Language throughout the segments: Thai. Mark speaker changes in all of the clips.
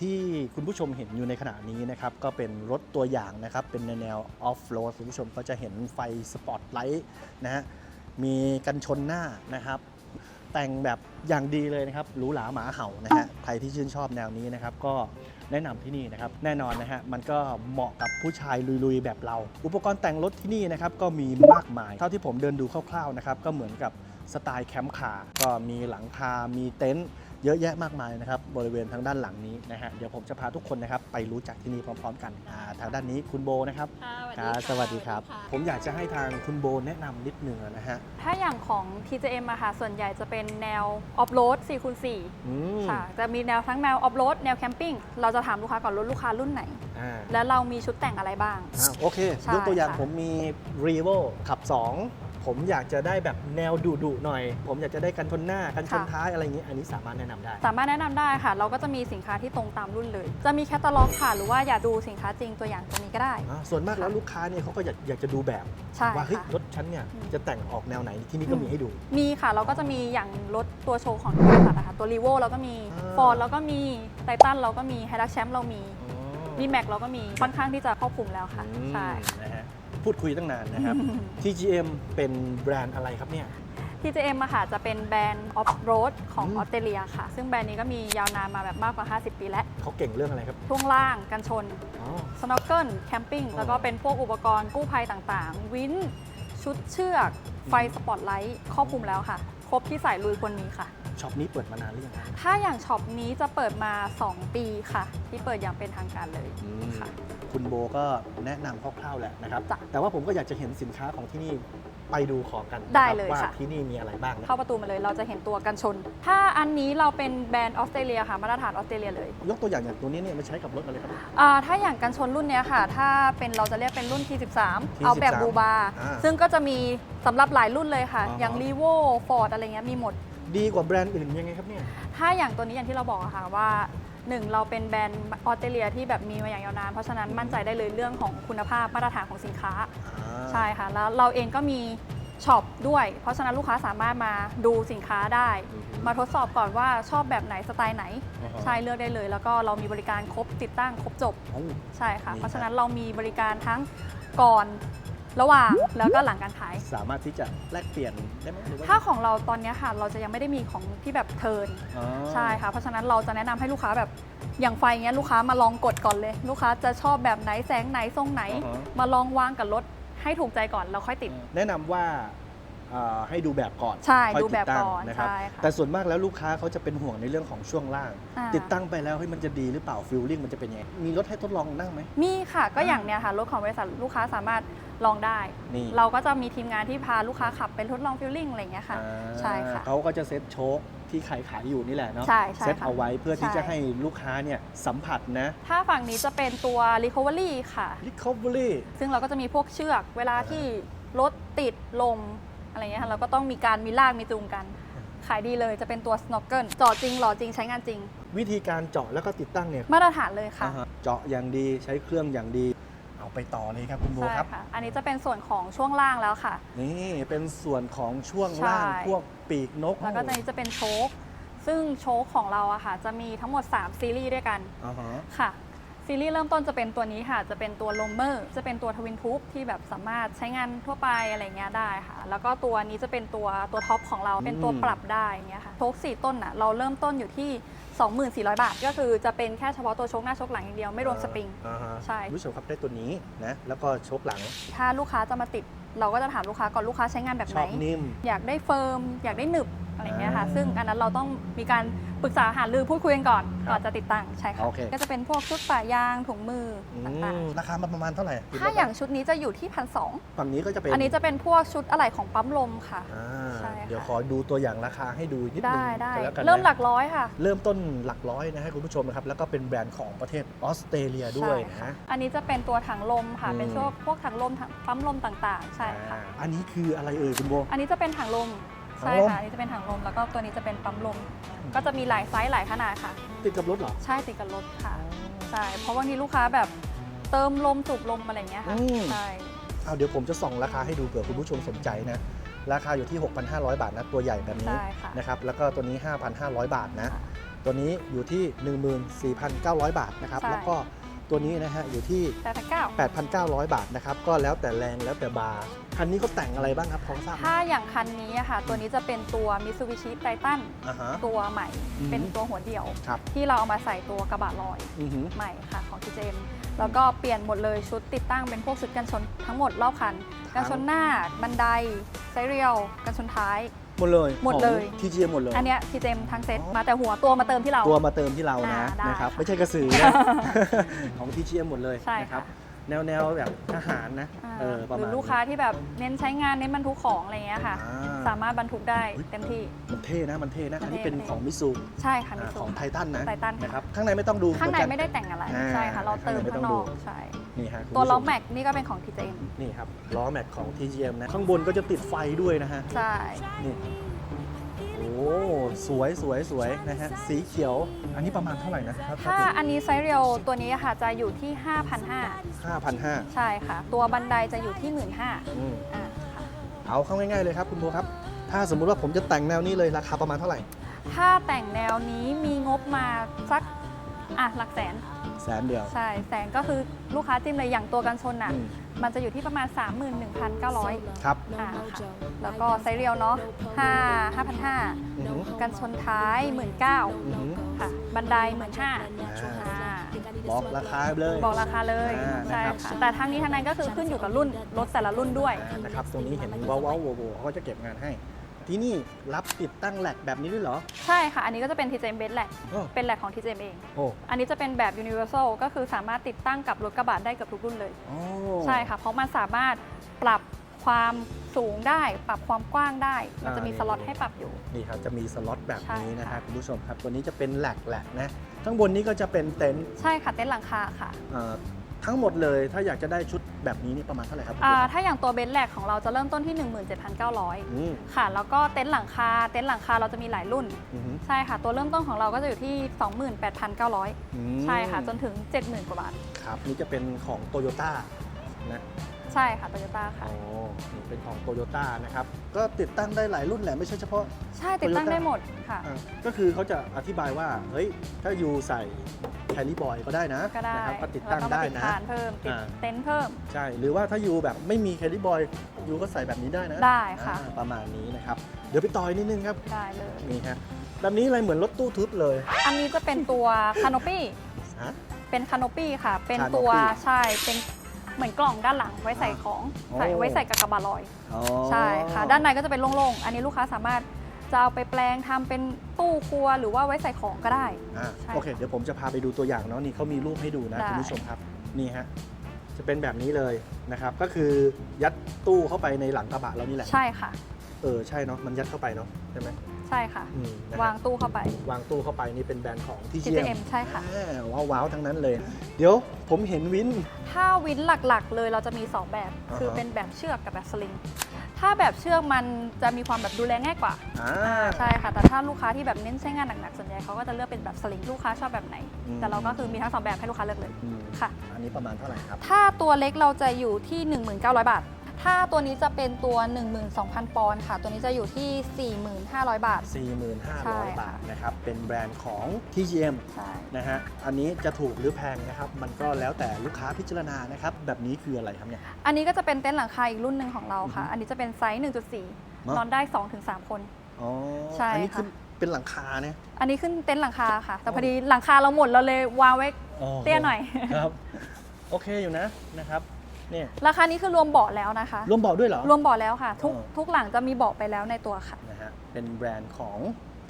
Speaker 1: ที่คุณผู้ชมเห็นอยู่ในขณะนี้นะครับ ก็เป็นรถตัวอย่างนะครับ เป็นในแนวออฟโรดคุณผู้ชมก็จะเห็นไฟสปอตไลท์นะฮะมีกันชนหน้านะครับ แต่งแบบอย่างดีเลยนะครับหรูหราหมาเห่านะฮะใครที่ชื่นชอบแนวนี้นะครับ ก็แนะนำที่นี่นะครับ แน่นอนนะฮะมันก็เหมาะกับผู้ชายลุยๆ แบบเรา อุปกรณ์แต่งรถที่นี่นะครับก็มีมากมาย เท่าที่ผมเดินดูคร่าวๆนะครับก็เหมือนกับสไตล์แคมป์คาร์ก็มีหลังคา มีเต็นท์ เยอะแยะมากมายนะครับบริเวณทางด้านหลังนี้นะฮะเดี๋ยวผมจะพาทุกคนนะครับไปรู้จักที่นี่พร้อม ๆ กันอ่าทางด้านนี้คุณโบนะครับ
Speaker 2: ค่ะ
Speaker 1: ครับสวัสดีครับ
Speaker 2: สวัสดี
Speaker 1: ผมอยากจะให้ทางคุณโบแนะนำนิดนึงนะฮะ
Speaker 2: ถ้าอย่างของ TJM อะค่ะส่วนใหญ่จะเป็นแนวออฟโรด4คูณ
Speaker 1: อืม
Speaker 2: 4ค่ะ จะมีแนวทั้งแนวออฟโรดแนวแคมปิ้ง เราจะถามลูกค้าก่อนรถลูกค้ารุ่นไหน
Speaker 1: อ่า
Speaker 2: แล้วเรามีชุดแต่งอะไรบ้าง
Speaker 1: อ่าโอเค
Speaker 2: ใช่
Speaker 1: ยกตัวอย่าง
Speaker 2: ค่ะ
Speaker 1: ผมมี r e v o ขับ 2 ผมอยากจะได้แบบแนวดุดุๆหน่อย ผมอยากจะได้กันชนหน้ากันชนท้ายอะไรอย่างนี้อันนี้สามารถแนะนำได้
Speaker 2: สามารถแนะนำได้ค่ะ เราก็จะมีสินค้าที่ตรงตามรุ่นเลย จะมีแคตตาล็อกค่ะ หรือว่าอยากดูสินค้าจริงตัวอย่างตัวนี้ก็ได้
Speaker 1: อ่าส่วนมากแล้วลูกค้าเนี่ยเขาก็อยากอยากจะดูแบบ
Speaker 2: ใช่
Speaker 1: ว่าเฮ้ย
Speaker 2: ค่ะ
Speaker 1: รถฉันเนี่ย
Speaker 2: อืม
Speaker 1: จะแต่งออกแนวไหนที่นี่ก็มีให้ดู
Speaker 2: มีค่ะเราก็จะมีอย่างรถตัวโชว์ของบริษัทนะคะตัวรีโวเราก็มี
Speaker 1: อ่า
Speaker 2: ฟอร์ดเราก็มีไททันเราก็มีไฮรักแชมป์เรามีมีแม็กเราก็มีค่อนข้างที่จะครอบคลุมแล้วค่ะ
Speaker 1: อืม
Speaker 2: ใช่
Speaker 1: นะฮะ พูดคุยตั้งนานนะครับ TGM เป็นแบรนด์อะไรครับเนี่ย
Speaker 2: TJM อะค่ะ จะเป็นแบรนด์ออฟโรดของ
Speaker 1: อืม
Speaker 2: ออสเตรเลียค่ะ ซึ่งแบรนด์นี้ก็มียาวนานมาแบบมากกว่า 50 ปีแล้ว
Speaker 1: เขาเก่งเรื่องอะไรครับ
Speaker 2: ช่วงล่างกันชน
Speaker 1: อ๋อ
Speaker 2: สโนว์เกิลแคมปิ้ง
Speaker 1: อ๋อ
Speaker 2: แล้วก็เป็นพวกอุปกรณ์กู้ภัยต่างๆ วินชุดเชือก ไฟสปอตไลท์ครอบคลุมแล้วค่ะ ครบที่สายลุยควรมีค่ะ
Speaker 1: ช็อปนี้เปิดมานานหรือยังครับ
Speaker 2: ถ้าอย่างช็อปนี้จะเปิดมา 2 ปีค่ะ ที่เปิดอย่างเป็นทางการเลย
Speaker 1: อืม
Speaker 2: ค่ะ
Speaker 1: คุณโบก็แนะนำคร่าวๆแหละนะครับ
Speaker 2: จ้ะ
Speaker 1: แต่ว่าผมก็อยากจะเห็นสินค้าของที่นี่ไปดูของกันนะครับ
Speaker 2: ได้เลย
Speaker 1: ว่า
Speaker 2: ค่ะ
Speaker 1: ที่นี่มีอะไรบ้างนะ
Speaker 2: เข้าประตูมาเลยเราจะเห็นตัวกันชน ถ้าอันนี้เราเป็นแบรนด์ออสเตรเลียค่ะมาตรฐานออสเตรเลียเลย
Speaker 1: ยกตัวอย่างอย่างตัวนี้เนี่ยมาใช้กับรถอะไรครับ
Speaker 2: อ่าถ้าอย่างกันชนรุ่นเนี้ยค่ะ ถ้าเป็นเราจะเรียกเป็นรุ่น T13 เอาแบบ
Speaker 1: T13
Speaker 2: บูบา
Speaker 1: อ่า
Speaker 2: ซึ่งก็จะมีสำหรับหลายรุ่นเลยค่ะ
Speaker 1: อ่าฮะ
Speaker 2: อย่าง r ีโวฟอร์ดอะไรเงี้ยมีหมด
Speaker 1: ดีกว่าแบรนด์อื่นยังไงครับเนี่ย
Speaker 2: ถ้าอย่างตัวนี้อย่างที่เราบอกอะค่ะว่าหนึ่งเราเป็นแบรนด์ออสเตรเลียที่แบบมีมาอย่างยาวนานเพราะฉะนั้นมั่นใจได้เลยเรื่องของคุณภาพมาตรฐานของสินค้าใช่ค่ะ แล้วเราเองก็มีช็อปด้วย เพราะฉะนั้นลูกค้าสามารถมาดูสินค้าได้
Speaker 1: อือฮึ
Speaker 2: มาทดสอบก่อนว่าชอบแบบไหนสไตล์ไหน
Speaker 1: อ่าฮะ
Speaker 2: ใช่เลือกได้เลย แล้วก็เรามีบริการครบติดตั้งครบจบ
Speaker 1: โอ้
Speaker 2: ใช่ค่ะ
Speaker 1: ดี
Speaker 2: เพราะฉะ
Speaker 1: ครับ
Speaker 2: นั้นเรามีบริการทั้งก่อน ระหว่างแล้วก็หลังการขาย
Speaker 1: สามารถที่จะแลกเปลี่ยนได้ไหมหรือว่า
Speaker 2: ถ้าของเราตอนเนี้ยค่ะ เราจะยังไม่ได้มีของที่แบบเทิร์น
Speaker 1: อ๋อ
Speaker 2: ใช่ค่ะ เพราะฉะนั้นเราจะแนะนำให้ลูกค้าแบบอย่างไฟเงี้ยลูกค้ามาลองกดก่อนเลย ลูกค้าจะชอบแบบไหนแสงไหนทรงไหน
Speaker 1: อ่าฮะ
Speaker 2: มาลองวางกับรถให้ถูกใจก่อนแล้วค่อยติด
Speaker 1: แนะนำว่าเอ่อให้ดูแบบก่อน
Speaker 2: ใช่
Speaker 1: ค่อย
Speaker 2: ดูแบบ
Speaker 1: ติตั้ง
Speaker 2: ก่อน
Speaker 1: นะครับ
Speaker 2: ใช่ค่ะ
Speaker 1: แต่ส่วนมากแล้วลูกค้าเขาจะเป็นห่วงในเรื่องของช่วงล่าง
Speaker 2: อ่า
Speaker 1: ติดตั้งไปแล้วเฮ้ยมันจะดีหรือเปล่าฟิลลิ่งมันจะเป็นยังไงมีรถให้ทดลองนั่งไหม
Speaker 2: มีค่ะก็
Speaker 1: อ่า
Speaker 2: อย่างเนี้ยค่ะรถของบริษัทลูกค้าสามารถลองได้
Speaker 1: นี่
Speaker 2: เราก็จะมีทีมงานที่พาลูกค้าขับไปทดลองฟิลลิ่งอะไรอย่างเงี้ยค่ะ
Speaker 1: อ่า
Speaker 2: ใช่ค่ะ
Speaker 1: เขาก็จะเซ็ตโชคที่ขายขายอยู่นี่แหละเนาะ
Speaker 2: ใช่ใช่
Speaker 1: เซ็ต
Speaker 2: ค่ะ
Speaker 1: เอาไว้เพื่อที่
Speaker 2: ใช่
Speaker 1: จะให้ลูกค้าเนี่ยสัมผัสนะ
Speaker 2: ถ้าฝั่งนี้จะเป็นตัว Recovery ค่ะ
Speaker 1: recovery
Speaker 2: ซึ่งเราก็จะมีพวกเชือกเวลาที่รถติดลม อะไรเงี้ยค่ะเราก็ต้องมีการมีลากมีจูงกัน ขายดีเลยจะเป็นตัว Snorkel เจาะจริงหล่อจริงใช้งานจริง
Speaker 1: วิธีการเจาะแล้วก็ติดตั้งเนี่ย
Speaker 2: มาตรฐานเลยค่ะ
Speaker 1: อ่าฮะเจาะอย่างดีใช้เครื่องอย่างดี เอาไปต่อเลยครับคุณโบ
Speaker 2: ใช่
Speaker 1: ครับ
Speaker 2: ค่ะ อันนี้จะเป็นส่วนของช่วงล่างแล้วค่ะ
Speaker 1: นี่เป็นส่วนของช่วงล่าง
Speaker 2: ใช่
Speaker 1: พวกปีกนก
Speaker 2: แล้วก็ตัวนี้จะเป็นโชคซึ่งโชคของเราอะค่ะ จะมีทั้งหมด 3 ซีรีส์ด้วยกัน
Speaker 1: อ่าฮะ
Speaker 2: ค่ะ ซีรีส์เริ่มต้นจะเป็นตัวนี้ค่ะ จะเป็นตัวลมเมอร์จะเป็นตัวทวินทูบที่แบบสามารถใช้งานทั่วไปอะไรเงี้ยได้ค่ะ แล้วก็ตัวนี้จะเป็นตัวตัวท็อปของเราเป็นตัวปรับได้เงี้ยค่ะโชคสี่ต้นน่ะเราเริ่มต้นอยู่ที่ 24,000 บาท ก็คือจะเป็นแค่เฉพาะตัวโชคหน้าโชคหลังอย่างเดียวไม่รวมสปริง
Speaker 1: อ่าฮะ
Speaker 2: ใช่
Speaker 1: รู้สึกครับได้ตัวนี้นะแล้วก็โชคหลัง
Speaker 2: ถ้าลูกค้าจะมาติด เราก็จะถามลูกค้าก่อนลูกค้าใช้งานแบบ
Speaker 1: ช
Speaker 2: ไหน
Speaker 1: อบนิ่ม
Speaker 2: อยากได้เฟิร์ม อยากได้หนึบ อะไรเงี้ยค่ะ
Speaker 1: อ่า
Speaker 2: ซึ่งอันนั้นเราต้องมีการปรึกษาหารือพูดคุยกันก่อน
Speaker 1: ครับ
Speaker 2: ก่อนจะติดตั้งใช่ค่ะ
Speaker 1: โอเค
Speaker 2: ก็จะเป็นพวกชุดป่ายางถุงมือ
Speaker 1: อื
Speaker 2: ต่าง
Speaker 1: มราคามันประมาณเท่าไหร่
Speaker 2: ๆถ้าอย่างชุดนี้จะอยู่ที่พันสอง
Speaker 1: ฝั่งนี้ก็จะเป็น
Speaker 2: อันนี้จะเป็นพวกชุดอะไหล่ของปั๊มลมค่ะ
Speaker 1: อ่า
Speaker 2: ใช่ค่ะ
Speaker 1: เดี๋ยวขอดูตัวอย่างราคาให้ดูนิดนึง
Speaker 2: ได้ได้
Speaker 1: ก็แล้วกันนะ
Speaker 2: เริ่มหลักร้อยค่ะ
Speaker 1: เริ่มต้นหลักร้อยนะให้คุณผู้ชมนะครับ แล้วก็เป็นแบรนด์ของประเทศออสเตรเลียด้วย
Speaker 2: ใช่ค่ะ
Speaker 1: นะ
Speaker 2: อันนี้จะเป็นตัวถังลมค่ะ
Speaker 1: อืม
Speaker 2: เป็นพวกพวกถังลมถังปั๊มลมต่างๆ ใช่ค่ะ
Speaker 1: อ่าอันนี้คืออะไรเอ่ยคุณโบ
Speaker 2: อันนี้จะเป็นถังลม
Speaker 1: ถัง
Speaker 2: ใช่
Speaker 1: ลม
Speaker 2: ค่ะอันนี้จะเป็นถังลมแล้วก็ตัวนี้จะเป็นปั๊มลม ก็จะมีหลายไซส์หลายขนาดค่ะ
Speaker 1: ติดกับรถเหรอ
Speaker 2: ใช่ติดกับรถค่ะใช่เพราะบางทีลูกค้าแบบเติมลมสูบลมอะไรอย่างเงี้ยค่ะ
Speaker 1: อืม
Speaker 2: ใช่
Speaker 1: เอาเดี๋ยวผมจะส่องราคาให้ดูเผื่อคุณผู้ชมสนใจนะ ราคาอยู่ที่ 6,500 บาทนะตัวใหญ่แบบนี้
Speaker 2: ใช่ค่ะ
Speaker 1: นะครับ แล้วก็ตัวนี้ 5,500 บาทนะ
Speaker 2: ค่ะ
Speaker 1: ตัวนี้อยู่ที่ 14,900 บาทนะครับ
Speaker 2: ใช่
Speaker 1: แล้วก็ตัวนี้นะฮะอยู่ที่
Speaker 2: แต่ถ้าเก้า
Speaker 1: 8,900 บาทนะครับ ก็แล้วแต่แรงแล้วแต่บาร์ คันนี้เขาแต่งอะไรบ้างครับพอทราบไหม
Speaker 2: ถ้าอย่างคันนี้อะค่ะ ตัวนี้จะเป็นตัว Mitsubishi Titan
Speaker 1: อ่าฮะ
Speaker 2: ตัวใหม่
Speaker 1: อือหือ
Speaker 2: เป็นตัวหัวเดี่ยว
Speaker 1: ครับ
Speaker 2: ที่เราเอามาใส่ตัวกระบะลอย
Speaker 1: อือหือ
Speaker 2: ใหม่ค่ะของ TJM แล้วก็เปลี่ยนหมดเลยชุดติดตั้งเป็นพวกชุดกันชนทั้งหมดรอบคัน กันชนหน้า บันไดไซเรียลกันชนท้าย
Speaker 1: หมดเลย
Speaker 2: หมดเลย
Speaker 1: ทีจีหมดเลย
Speaker 2: อันเนี้ย TJM ทั้งเซ็ต
Speaker 1: อ๋อ
Speaker 2: มาแต่หัวตัวมาเติมที่เรา
Speaker 1: ตัวมาเติมที่เรานะ
Speaker 2: อ่าได้
Speaker 1: นะครับ
Speaker 2: ค่ะ
Speaker 1: ไม่ใช่กระสือนะ ของ TGM หมดเลย
Speaker 2: ใช่
Speaker 1: นะครั
Speaker 2: ค่ะ
Speaker 1: บ แนวแนวแบบทหารนะ
Speaker 2: อ่า
Speaker 1: เออประ
Speaker 2: หรื
Speaker 1: มาณ
Speaker 2: อลูกค้าที่แบบเน้นใช้งานเน้นบรรทุกของอะไรเงี้ยค่ะ
Speaker 1: อ่
Speaker 2: สามารถบรรทุกได้เต็มที่
Speaker 1: มันเท่นะมันเท่นะอันนี้
Speaker 2: มันเท่
Speaker 1: เป็น
Speaker 2: มันเท่
Speaker 1: ของมิซู
Speaker 2: ใช่ค่ะมิ
Speaker 1: อ่า
Speaker 2: ซู
Speaker 1: ของไททันนะ
Speaker 2: ไททันค่ะ
Speaker 1: นะครับข้างในไม่ต้องดู
Speaker 2: ข้างใน
Speaker 1: เหอกั
Speaker 2: ไม่ได้แต่งอะไร
Speaker 1: อ่า
Speaker 2: ใช่ค่ะ เราเติม
Speaker 1: ข้างในไม่ต้
Speaker 2: ข้า
Speaker 1: อง
Speaker 2: งนอก
Speaker 1: ดู
Speaker 2: ใช่
Speaker 1: นี่ฮะคุณ
Speaker 2: ตัว
Speaker 1: ผู้ช
Speaker 2: ล้อแม็กนี่ก็เป็นของ TJM
Speaker 1: นี่ครับล้อแม็กของ TGM นะข้างบนก็จะติดไฟด้วยนะฮะ
Speaker 2: ใช่
Speaker 1: นี่โอ้ สวยสวยสวยนะฮะ สีเขียว อันนี้ประมาณเท่าไหร่นะ
Speaker 2: ถ้าอันนี้ไซส์เรียวตัวนี้ค่ะจะอยู่ที่ 5,500
Speaker 1: 5,500
Speaker 2: ใช่ค่ะ ตัวบันไดจะอยู่ที่ 15,000
Speaker 1: อืม
Speaker 2: อ่าค่ะ
Speaker 1: เอาเข้าง่ายๆเลยครับคุณโบครับ ถ้าสมมุติว่าผมจะแต่งแนวนี้เลยราคาประมาณเท่าไหร่
Speaker 2: ถ้าแต่งแนวนี้มีงบมาสักอะหลักแสน
Speaker 1: แสนเดียว
Speaker 2: ใช่ แสนก็คือลูกค้าจิ้มเลยอย่างตัวกันชนน่ะ
Speaker 1: อืม
Speaker 2: มันจะอยู่ที่ประมาณ 31,900
Speaker 1: ครับ
Speaker 2: อ่าค่ะ แล้วก็ไซส์เรียวเนาะ5 5,500
Speaker 1: อือหือ
Speaker 2: กันชนท้าย19,000
Speaker 1: อือหือ
Speaker 2: ค่ะ บันได 15,000
Speaker 1: อ่า
Speaker 2: อ่า
Speaker 1: บอกราคาเลย
Speaker 2: บอกราคาเลย
Speaker 1: อ่า
Speaker 2: ใช่
Speaker 1: นะครับ
Speaker 2: ค่ะ แต่ทั้งนี้ทั้งนั้นก็คือขึ้นอยู่กับรุ่นรถแต่ละรุ่นด้วย
Speaker 1: อ่านะครับ ตรงนี้เห็นว้าวว้าวโวโวเขาก็จะเก็บงานให้ ที่นี่รับติดตั้งแหลกแบบนี้ด้วยเหรอ
Speaker 2: ใช่ค่ะ อันนี้ก็จะเป็น TJM b e d แหละ
Speaker 1: โอ้
Speaker 2: เป็นแหลกของ TJM เอง
Speaker 1: โอ้
Speaker 2: อันนี้จะเป็นแบบ universal ก็คือสามารถติดตั้งกับรถกระบะได้เกับทุกรุ่นเลย
Speaker 1: โอ้
Speaker 2: ใช่ค่ะ เพราะมันสามารถปรับความสูงได้ ปรับความกว้างได้ มันจะมีสล็อตให้ปรับอยู่
Speaker 1: นี่ครับจะมีสล็อตแบบนี้นะ
Speaker 2: ใช่
Speaker 1: ฮะ
Speaker 2: ค่ะ
Speaker 1: คุณผู้ชมครับ ตัวนี้จะเป็นแหลกแหลกนะ ข้างบนนี้ก็จะเป็นเต็นท์
Speaker 2: ใช่ค่ะ เต็นท์หลังคาค่ะ
Speaker 1: เอ่อ ทั้งหมดเลยถ้าอยากจะได้ชุดแบบนี้นี่ประมาณเท่าไหร่ครับ
Speaker 2: อ่าถ้าอย่างตัวเบนซ์แหลกของเราจะเริ่มต้นที่ 17,900
Speaker 1: อืม
Speaker 2: ค่ะ แล้วก็เต็นท์หลังคา เต็นท์หลังคาเราจะมีหลายรุ่น
Speaker 1: อือหือ
Speaker 2: ใช่ค่ะ ตัวเริ่มต้นของเราก็จะอยู่ที่ 28,900
Speaker 1: อืม
Speaker 2: ใช่ค่ะ จนถึง 70,000 กว่าบาท
Speaker 1: ครับนี่จะเป็นของโตโยต้านะ
Speaker 2: ใช่ค่ะโตโยต้าค่ะ
Speaker 1: อ๋อนี่เป็นของโตโยต้านะครับ ก็ติดตั้งได้หลายรุ่นแหละ ไม่ใช่เฉพาะ
Speaker 2: ใช่ติดตั้ง
Speaker 1: Toyota
Speaker 2: ได้หมดค่ะ
Speaker 1: อ่าก็คือเขาจะอธิบายว่า เฮ้ย ถ้ายูใส่แคลิบอยก็ได้นะ
Speaker 2: ก็ได้
Speaker 1: นะครับก็ติดตั้ง
Speaker 2: แล้วก็
Speaker 1: ได้
Speaker 2: มาติด
Speaker 1: นะ
Speaker 2: คานเพิ่มติด
Speaker 1: อ่า
Speaker 2: เต็นท์เพิ่ม
Speaker 1: ใช่ หรือว่าถ้ายูแบบไม่มีแคลิบอยยูก็ใส่แบบนี้ได้นะ
Speaker 2: ได้ค่ะ
Speaker 1: อ่าประมาณนี้นะครับ เดี๋ยวไปต่อยนิดนึงครับ
Speaker 2: ได้เลย
Speaker 1: นี่ฮะ แบบนี้อะไรเหมือนรถตู้ทึบเลย
Speaker 2: อันนี้จะเป็นตัวคาน o ปี้
Speaker 1: ฮะ
Speaker 2: เป็นคาน o ปี้ค่ะ เป็น
Speaker 1: Canopy
Speaker 2: ตัวใช่ เป็น เหมือนกล่องด้านหลังไว้ใส่ของ
Speaker 1: โอ้
Speaker 2: ใส่ไว้ใส่กับกระบะลอย
Speaker 1: อ๋อ
Speaker 2: ใช่ค่ะ ด้านในก็จะเป็นโล่งๆ อันนี้ลูกค้าสามารถจะเอาไปแปลงทำเป็นตู้ครัวหรือว่าไว้ใส่ของก็ได้
Speaker 1: อ่า
Speaker 2: ใช่
Speaker 1: โอเค เดี๋ยวผมจะพาไปดูตัวอย่างเนาะนี่เขามีรูปให้ดูนะ
Speaker 2: ได้
Speaker 1: คุณผู้ชมครับนี่ฮะจะเป็นแบบนี้เลยนะครับ ก็คือยัดตู้เข้าไปในหลังกระบะเรานี่แหละ
Speaker 2: ใช่ค่ะ
Speaker 1: เออใช่เนาะมันยัดเข้าไปเนาะใช่ไหม
Speaker 2: ใช่ค่ะ
Speaker 1: อืมนะฮะ
Speaker 2: วางตู้เข้าไป
Speaker 1: วางตู้เข้าไปนี่เป็นแบรนด์ของที่เชีย
Speaker 2: TJM ใช่ค่ะ
Speaker 1: ว้าวว้าวๆทั้งนั้นเลย เดี๋ยวผมเห็นวิน
Speaker 2: ถ้าวินหลักๆ เลยเราจะมี 2 แบบ
Speaker 1: อ่าฮะ
Speaker 2: คือเป็นแบบเชือกกับแบบสลิง ถ้าแบบเชือกมันจะมีความแบบดูแลง่ายกว่า
Speaker 1: อ่า
Speaker 2: ใช่ค่ะ แต่ถ้าลูกค้าที่แบบเน้นใช้งานหนักๆ ส่วนใหญ่เขาก็จะเลือกเป็นแบบสลิงลูกค้าชอบแบบไหน
Speaker 1: อืม
Speaker 2: แต่เราก็คือมีทั้งสองแบบให้ลูกค้าเลือกเลย
Speaker 1: อืม
Speaker 2: ค่ะ
Speaker 1: อันนี้ประมาณเท่าไหร่ครับ
Speaker 2: ถ้าตัวเล็กเราจะอยู่ที่ 19,000บาท ถ้าตัวนี้จะเป็นตัว 12,000 ปอนด์ค่ะ ตัวนี้จะอยู่ที่ 45,000 บาท ใช่
Speaker 1: 4,500
Speaker 2: ค่ะ
Speaker 1: บาทนะครับ เป็นแบรนด์ของ TGM
Speaker 2: ใช่
Speaker 1: นะฮะ อันนี้จะถูกหรือแพงนะครับ มันก็แล้วแต่ลูกค้าพิจารณานะครับ แบบนี้คืออะไรครับเนี่ย
Speaker 2: อันนี้ก็จะเป็นเต็นท์หลังคาอีกรุ่นหนึ่งของเราค่ะ
Speaker 1: อือฮึ
Speaker 2: อันนี้จะเป็นไซส์
Speaker 1: มา
Speaker 2: 1.4นอนได้ 2-3 คน
Speaker 1: อ๋อ
Speaker 2: ใช่
Speaker 1: อันี้
Speaker 2: ค่ะ
Speaker 1: คือเป็นหลังคาเนี่ย
Speaker 2: อันนี้ขึ้นเต็นท์หลังคาค่ะ แต่พอดีหลังคาเราหมดเราเลยวางไว้เตี้ยหน่อย
Speaker 1: ครับ โอเคอยู่นะนะครับ เนี่ย
Speaker 2: ราคานี้คือรวมเบาะแล้วนะคะ
Speaker 1: รวมเบาะด้วยเหรอ
Speaker 2: รวมเบาะแล้วค่ะ ทุก
Speaker 1: อ๋อ
Speaker 2: ทุกหลังจะมีเบาะไปแล้วในตัวค่ะ
Speaker 1: นะฮะเป็นแบรนด์ของ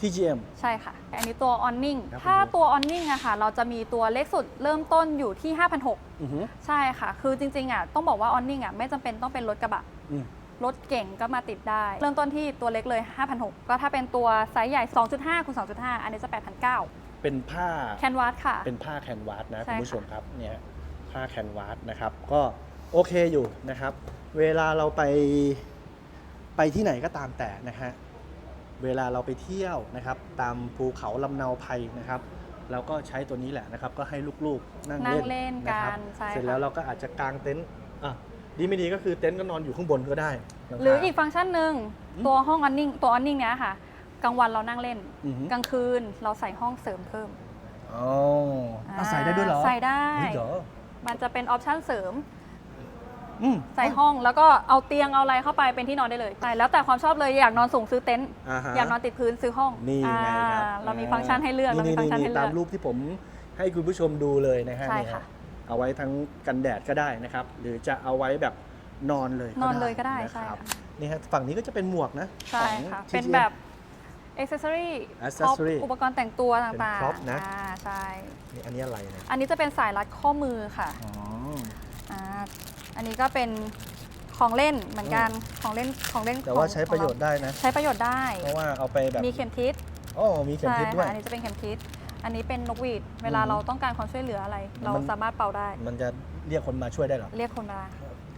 Speaker 1: TGM
Speaker 2: ใช่ค่ะ อันนี้ตัวออนนิ่ง
Speaker 1: ครับ
Speaker 2: ถ้า
Speaker 1: ผม
Speaker 2: ตัวออนนิ่งอะค่ะ เราจะมีตัวเล็กสุดเริ่มต้นอยู่ที่ 5,600
Speaker 1: อือหือ
Speaker 2: ใช่ค่ะ คือจริงๆอะต้องบอกว่าออนนิ่งอะไม่จำเป็นต้องเป็นรถกระบะ
Speaker 1: อืม
Speaker 2: รถเก่งก็มาติดได้ เริ่มต้นที่ตัวเล็กเลย 5,600ก็ถ้าเป็นตัวไซส์ใหญ่ 2.5คูณ2.5 อันนี้จะ8,900
Speaker 1: เป็นผ้า
Speaker 2: แคนวาสค่ะ
Speaker 1: เป็นผ้าแคนวาสนะ
Speaker 2: ใช่
Speaker 1: คุณ
Speaker 2: ค่ะ
Speaker 1: ผู้ชมครับเนี่ยผ้าแคนวาสนะครับ ก็ โอเคอยู่นะครับ เวลาเราไปไปที่ไหนก็ตามแต่นะฮะเวลาเราไปเที่ยวนะครับ ตามภูเขาลำเนาภัยนะครับเราก็ใช้ตัวนี้แหละนะครับ ก็ให้ลูกๆนั่ง
Speaker 2: นั่
Speaker 1: เล่
Speaker 2: ง
Speaker 1: น
Speaker 2: เล่น
Speaker 1: นะ
Speaker 2: กั
Speaker 1: ครับ
Speaker 2: นใช่
Speaker 1: เสร็จ
Speaker 2: ค่ะ
Speaker 1: แล้วเราก็อาจจะกางเต็นท์อะดีไม่ดีก็คือเต็นท์ก็นอนอยู่ข้างบนก็ได้ลังคา
Speaker 2: หรืออีกฟังก์ชันหนึ่ง
Speaker 1: อืม
Speaker 2: ตัวห้องออนนิ่งตัวออนนิ่งเนี้ยค่ะกลางวันเรานั่งเล่น
Speaker 1: อือฮึ
Speaker 2: กลางคืนเราใส่ห้องเสริมเพิ่ม
Speaker 1: อ๋ออะใส่ได้ด้วยเหรอ
Speaker 2: ใส่ได้
Speaker 1: เฮ้ยเหรอ
Speaker 2: มันจะเป็นออปชั่นเสริม
Speaker 1: อืม
Speaker 2: ใส่ห้องแล้วก็เอาเตียงเอาอะไรเข้าไปเป็นที่นอนได้เลยใช่แล้วแต่ความชอบเลยอยากนอนสูงซื้อเต็นท์
Speaker 1: อ่าฮะ
Speaker 2: อยากนอนติดพื้นซื้อห้อง
Speaker 1: นี่ไงครับ
Speaker 2: อ่าเรามีฟังก์ชันให้เลือกเรามีฟังก์ชันให้เลื
Speaker 1: ตา
Speaker 2: อ
Speaker 1: ม
Speaker 2: ก
Speaker 1: รูปที่ผมให้คุณผู้ชมดูเลยนะฮะ
Speaker 2: ใช่
Speaker 1: นี่ฮ
Speaker 2: ค่ะ
Speaker 1: เอาไว้ทั้งกันแดดก็ได้นะครับ หรือจะเอาไว้แบบนอนเลย
Speaker 2: นอนเลยก็ได้
Speaker 1: นะ
Speaker 2: ใช่
Speaker 1: ครับ
Speaker 2: ค่ะ
Speaker 1: นี่ฮะฝั่งนี้ก็จะเป็นหมวกนะ
Speaker 2: ใช่
Speaker 1: ของ
Speaker 2: ค่ะ
Speaker 1: TGM
Speaker 2: เป็นแบบอ c เซ s ซอรี่
Speaker 1: accessory
Speaker 2: อุปกรณ์แต่งตัว
Speaker 1: เป็น
Speaker 2: ต่าง
Speaker 1: prop นะ
Speaker 2: ๆอ่าใช่
Speaker 1: นี่อันนี้อะไรเนี่ย
Speaker 2: อันนี้จะเป็นสายรัดข้อมือค่ะ
Speaker 1: อ๋อ
Speaker 2: อ่า อันนี้ก็เป็นของเล่นเหมือนกันของเล่นของเล่น
Speaker 1: แต่ว่า
Speaker 2: ของ
Speaker 1: ใช้ประโยชน์ได้นะ
Speaker 2: ใช้ประโยชน์ได้
Speaker 1: เพราะว่าเอาไปแบบ
Speaker 2: มีเข็มทิศ
Speaker 1: อ๋อมีเข็ม
Speaker 2: ใช่
Speaker 1: ทิศด้วย
Speaker 2: ค่ะอันนี้จะเป็นเข็มทิศอันนี้เป็นนกหวีดเวลา
Speaker 1: อือฮึ
Speaker 2: เราต้องการความช่วยเหลืออะไร เรา
Speaker 1: มัน
Speaker 2: สามารถเป่าได้
Speaker 1: มันจะเรียกคนมาช่วยได้เหรอ
Speaker 2: เรียกคนมา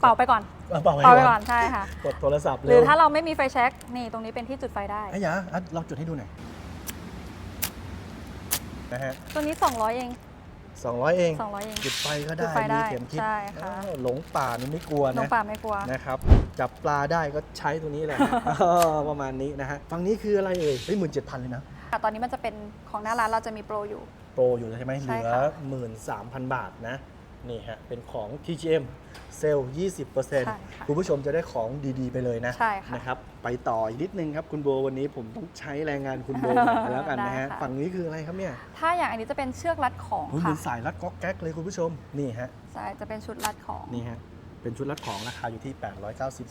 Speaker 2: เป่าไปก่อน
Speaker 1: เอาเป่า
Speaker 2: เป่าไป
Speaker 1: ก่
Speaker 2: ก่
Speaker 1: อ
Speaker 2: อนนใช่ค่ะ
Speaker 1: กดโทรศัพท์
Speaker 2: ห
Speaker 1: เร็
Speaker 2: รือ
Speaker 1: ว
Speaker 2: ถ้าเราไม่มีไฟแช็กนี่ตรงนี้เป็นที่จุดไฟได้
Speaker 1: ไอ้ยาอะลองจุดให้ดูหน่อยนะฮะ
Speaker 2: ตัวนี้ 200 เอง
Speaker 1: 200 เอง
Speaker 2: 200เอง
Speaker 1: จุดไฟก็
Speaker 2: จุ
Speaker 1: ได้
Speaker 2: ดไฟได้
Speaker 1: มีเข็มทิศ
Speaker 2: ใช่ค่ะ
Speaker 1: อ้าวหลงป่านี่ไม่กลัว
Speaker 2: น้อง
Speaker 1: นะ
Speaker 2: ป่าไม่กลัว
Speaker 1: นะครับ จับปลาได้ก็ใช้ตัวนี้แหละ เออประมาณนี้นะฮะฝั่งนี้คืออะไรเอ่ยเฮ้ยหมื่นเจ็ดพันเลยนะ
Speaker 2: ค่ะตอนนี้มันจะเป็นของหน้าร้านเราจะมีโปรอยู่
Speaker 1: โปรอยู่เลยใช่ไหมเห
Speaker 2: ใช่
Speaker 1: ลือ
Speaker 2: ค่ะ
Speaker 1: หมื่นสามพันบาทนะ นี่ฮะ เป็นของ TGM เซลล์
Speaker 2: ใช่
Speaker 1: 20%
Speaker 2: ค่ะ
Speaker 1: คุณผู้ชมจะได้ของดีๆ ไปเลยนะ
Speaker 2: ใช่ค่ะ
Speaker 1: นะครับ ไปต่ออีกนิดนึงครับคุณโบวันนี้ผมต้องใช้แรงงานคุณโบหน่อยแล้วกันนะฮะ
Speaker 2: ได้ค่ะ
Speaker 1: ฝั่งนี้คืออะไรครับเนี่ย
Speaker 2: ถ้าอย่างอันนี้จะเป็นเชือกรัดของ
Speaker 1: โอ้ยเหมื
Speaker 2: ค่ะ
Speaker 1: อนสายรัดก๊อกแก๊กเลยคุณผู้ชม นี่ฮะ
Speaker 2: ใช่จะเป็นชุดรัดของ
Speaker 1: นี่ฮะ เป็นชุดรัดของราคาอยู่ที่ 890 บา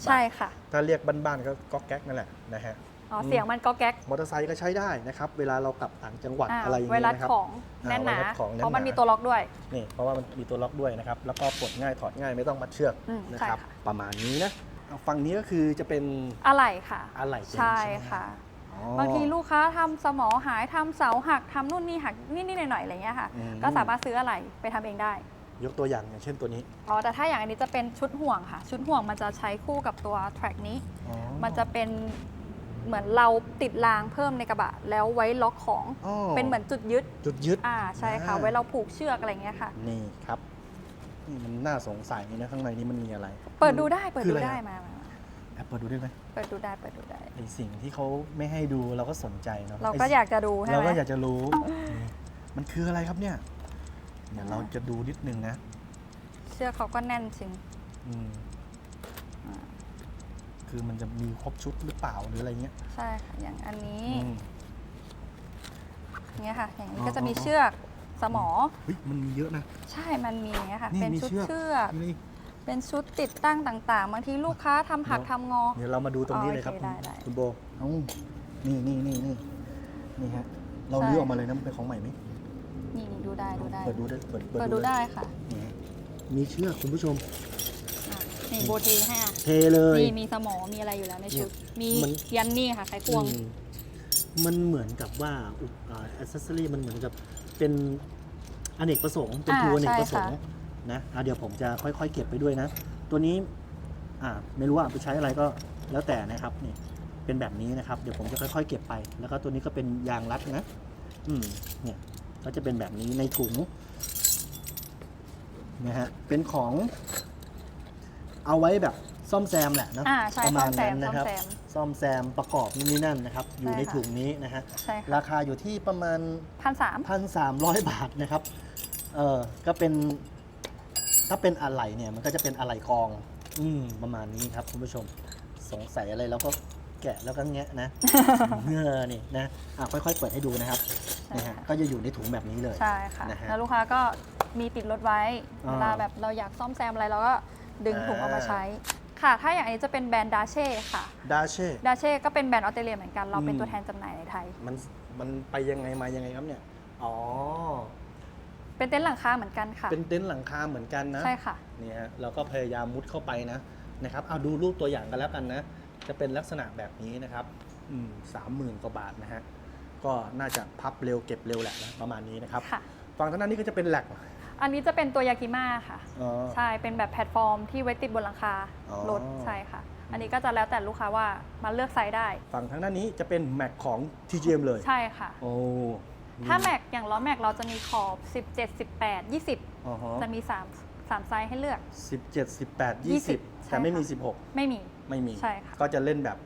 Speaker 1: ท
Speaker 2: ใช่ค่ะ
Speaker 1: ถ้าเรียกบ้านๆก็ก๊อกแก๊กนั่นแหละนะฮะ
Speaker 2: อ๋อเสียงมันก็แก๊ก
Speaker 1: มอเตอร์ไซค์ก็ใช้ได้นะครับ เวลาเรากลับต่างจังหวัด
Speaker 2: อ่า
Speaker 1: อะไรอย่าง
Speaker 2: ไว้
Speaker 1: เงี้ย
Speaker 2: รัด
Speaker 1: นะครับ
Speaker 2: ของ
Speaker 1: อ่า
Speaker 2: แน่นหนา
Speaker 1: ไว้รัดของแน่นหนา
Speaker 2: เพราะมันมีตัวล็อกด้วย
Speaker 1: นี่เพราะว่ามันมีตัวล็อกด้วยนะครับ แล้วก็ปลดง่ายถอดง่ายไม่ต้องมัดเชือก
Speaker 2: อืม
Speaker 1: นะครับ
Speaker 2: ใช่ค่ะ
Speaker 1: ประมาณนี้นะเอาฝั่งนี้ก็คือจะเป็น
Speaker 2: อะไรค่ะ
Speaker 1: อะไหล่เป็น
Speaker 2: ใช่
Speaker 1: ใช่ไหม
Speaker 2: ค่ะ
Speaker 1: อ๋อบา
Speaker 2: งทีลูกค้าทำสมอหายทำเสาหักทำนู่นนี่หักนิดๆหน่อยๆอะไรเงี้ยค่ะ
Speaker 1: อืม
Speaker 2: ก็สามารถซื้ออะไรไปทำเองได้
Speaker 1: ยกตัวอย่างอย่างเช่นตัวนี้
Speaker 2: อ๋อแต่ถ้าอย่างอันนี้จะเป็นชุดห่วงค่ะ ชุดห่วงมันจะใช้คู่กับตัวแทร็กนี้
Speaker 1: อ๋อ
Speaker 2: มันจะเป็น เหมือนเราติดรางเพิ่มในกระบะ แล้วไว้ล็อกของ
Speaker 1: อ๋อ
Speaker 2: เป็นเหมือนจุดยึด
Speaker 1: จุดยึด
Speaker 2: อ่าใช่ค่ะ
Speaker 1: อ่า
Speaker 2: ไว้เราผูกเชือกอะไรเงี้ยค่ะ
Speaker 1: นี่ครับนี่มันน่าสงสัยนะข้างในนี้มันมีอะไร
Speaker 2: เปิดดูได้เปิด
Speaker 1: คือ
Speaker 2: ดู
Speaker 1: อะไร
Speaker 2: ได้
Speaker 1: อะ
Speaker 2: มามามา
Speaker 1: แอบเปิดดูได้ไหม
Speaker 2: เปิดดูได้เปิดดูได้
Speaker 1: ไอสิ่งที่เขาไม่ให้ดูเราก็สนใจเนาะ
Speaker 2: เราก็
Speaker 1: ไอ
Speaker 2: ยากจะดูใช่
Speaker 1: เรา
Speaker 2: ไหม
Speaker 1: ก็อยากจะรู้นี่มันคืออะไรครับเนี่ยเดี๋ยวเราจะดูนิดนึงนะ
Speaker 2: เชือกเขาก็แน่นจริง
Speaker 1: อืม
Speaker 2: อ่า
Speaker 1: คือมันจะมีครบชุดหรือเปล่าหรืออะไรเงี้ย
Speaker 2: ใช่ค่ะอย่างอันนี้
Speaker 1: อืม
Speaker 2: อย่างเงี้ยค่ะ อย่างนี้
Speaker 1: อ๋อ
Speaker 2: ก็จะมี
Speaker 1: อ๋อ
Speaker 2: เชือกสมอ
Speaker 1: เฮ้ยมันมีเยอะนะ
Speaker 2: ใช่มันมีอย่างเงี้ยค่ะ
Speaker 1: นี่
Speaker 2: เป็น
Speaker 1: มี
Speaker 2: ชุด
Speaker 1: เชือก
Speaker 2: เชือก
Speaker 1: นี่
Speaker 2: เป็นชุดติดตั้งต่างๆ บางทีลูกค้าทำหักทำงอ
Speaker 1: เดี๋ยวเรามาดูตรงนี้
Speaker 2: อ๋อ
Speaker 1: เลยครับ
Speaker 2: โอเค
Speaker 1: คุณ
Speaker 2: ได้ได้
Speaker 1: คุณโบเอ้านี่นี่นี่นี่นี่ฮะเรา
Speaker 2: ใช่
Speaker 1: ลื้อออกมาเลยนะมันเป็นของใหม่ไหม
Speaker 2: นี่นี่ดูได้ดูได้
Speaker 1: เปิดดูได้เปิด
Speaker 2: เปิดดู
Speaker 1: เลย
Speaker 2: ได้ค่ะ
Speaker 1: นี่ฮะมีเชือกคุณผู้ชม
Speaker 2: อะ นี่โบทีให้อะ
Speaker 1: เทเลย
Speaker 2: นี่มีสมอมีอะไรอยู่แล้วในชุด มี
Speaker 1: มัน
Speaker 2: ยันนี่ค่ะไขควง
Speaker 1: อืมมันเหมือนกับว่าอุปอ่าอ c เซสซอรี่มันเหมือนกับเป็นอเนกประสงค์เป็น
Speaker 2: อ่า
Speaker 1: ทูอเนก
Speaker 2: ใช่
Speaker 1: ประสงค์
Speaker 2: ค่ะ
Speaker 1: นะอะเดี๋ยวผมจะค่อยๆ เก็บไปด้วยนะ ตัวนี้อ่าไม่รู้ว่าเอาไปใช้อะไรก็แล้วแต่นะครับนี่เป็นแบบนี้นะครับ เดี๋ยวผมจะค่อย ๆ เก็บไป แล้วก็ตัวนี้ก็เป็นยางรัดนะ อืมเนี่ยก็จะเป็นแบบนี้ในถุงนะฮะเป็นของ เอาไว้แบบซ่อมแซมแหละนะ
Speaker 2: อ่าใช่
Speaker 1: ประ
Speaker 2: ซ่
Speaker 1: มา
Speaker 2: อ
Speaker 1: ณ
Speaker 2: มแซ
Speaker 1: นั้
Speaker 2: ม
Speaker 1: น
Speaker 2: ซ่อ
Speaker 1: นะ
Speaker 2: ม
Speaker 1: ครับ
Speaker 2: แซม
Speaker 1: ซ่อมแซมประกอบนู่นนี่นั่นนะครับ อยู่
Speaker 2: ใช่
Speaker 1: ใน
Speaker 2: ค่ะ
Speaker 1: ถุงนี้นะฮะ
Speaker 2: ใช่ค่ะ
Speaker 1: ราคาอยู่ที่ประมาณ
Speaker 2: พันสาม
Speaker 1: 1,300 บาทนะครับ เออก็เป็น ถ้าเป็นอะไหล่เนี่ย มันก็จะเป็นอะไหล่กอง อืม ประมาณนี้ครับคุณผู้ชม สงสัยอะไรเราก็แกะแล้วก็แงะนะ เงื่อนี่นะ อะค่อยๆ เปิดให้ดูนะครับ
Speaker 2: ใช่
Speaker 1: นะฮะ
Speaker 2: ค่ะ
Speaker 1: ก็จะอยู่ในถุงแบบนี้เลย
Speaker 2: ใช่ค่ะ
Speaker 1: นะฮะ
Speaker 2: แล้วลูกค้าก็มีติดรถไว้
Speaker 1: อ่า
Speaker 2: เวลาแบบเราอยากซ่อมแซมอะไรเราก็ ดึงถุงออกมาใช้ ค่ะ ถ้าอย่างอันนี้จะเป็นแบรนด์ดาเช่ค่ะ
Speaker 1: ดาเช่
Speaker 2: ดาเช่ก็เป็นแบรนด์ออสเตรเลียเหมือนกันเราเป็น
Speaker 1: อืม
Speaker 2: ตัวแทนจำหน่ายในไทย
Speaker 1: มันมันไปยังไงมายังไงครับเนี่ย อ๋อ
Speaker 2: เป็นเต็นท์หลังคาเหมือนกันค่ะ
Speaker 1: เป็นเต็นท์หลังคาเหมือนกันนะ
Speaker 2: ใช่ค่ะ
Speaker 1: นี่ฮะเราก็พยายามมุดเข้าไปนะนะครับเอาดูรูปตัวอย่างกันแล้วกันนะ จะเป็นลักษณะแบบนี้นะครับสามหมื่นกว่าบาทนะฮะก็น่าจะพับเร็วเก็บเร็วแหละนะประมาณนี้นะครับ
Speaker 2: ค่ะ
Speaker 1: ฝั่งทางด้านนี้ก็จะเป็นแหลก
Speaker 2: อันนี้จะเป็นตัวยากิม่าค่ะ
Speaker 1: อ๋อ
Speaker 2: ใช่ เป็นแบบแพลตฟอร์มที่ไว้ติดบนหลังคา
Speaker 1: อ๋อ
Speaker 2: รถใช่ค่ะ อันนี้ก็จะแล้วแต่ลูกค้าว่ามาเลือกไซส์ได้
Speaker 1: ฝั่งทางด้านนี้จะเป็นแม็กของ TGM เลย
Speaker 2: ใช่ค่ะ
Speaker 1: โอ้
Speaker 2: ถ้าแม็กอย่างล้อแม็กเราจะมีขอบ 17 18
Speaker 1: อ๋อฮะ
Speaker 2: 20จะมี3 3ไซส์ให้เลือก
Speaker 1: สิบเจ็ดสิบแปดยี่สิบ
Speaker 2: 20
Speaker 1: แต่ไม่มี
Speaker 2: ใช่ค่ะ
Speaker 1: สิบหก
Speaker 2: ไม่มี
Speaker 1: ไม่มี
Speaker 2: ใช่ค่ะ
Speaker 1: ก็จะเล่นแบบ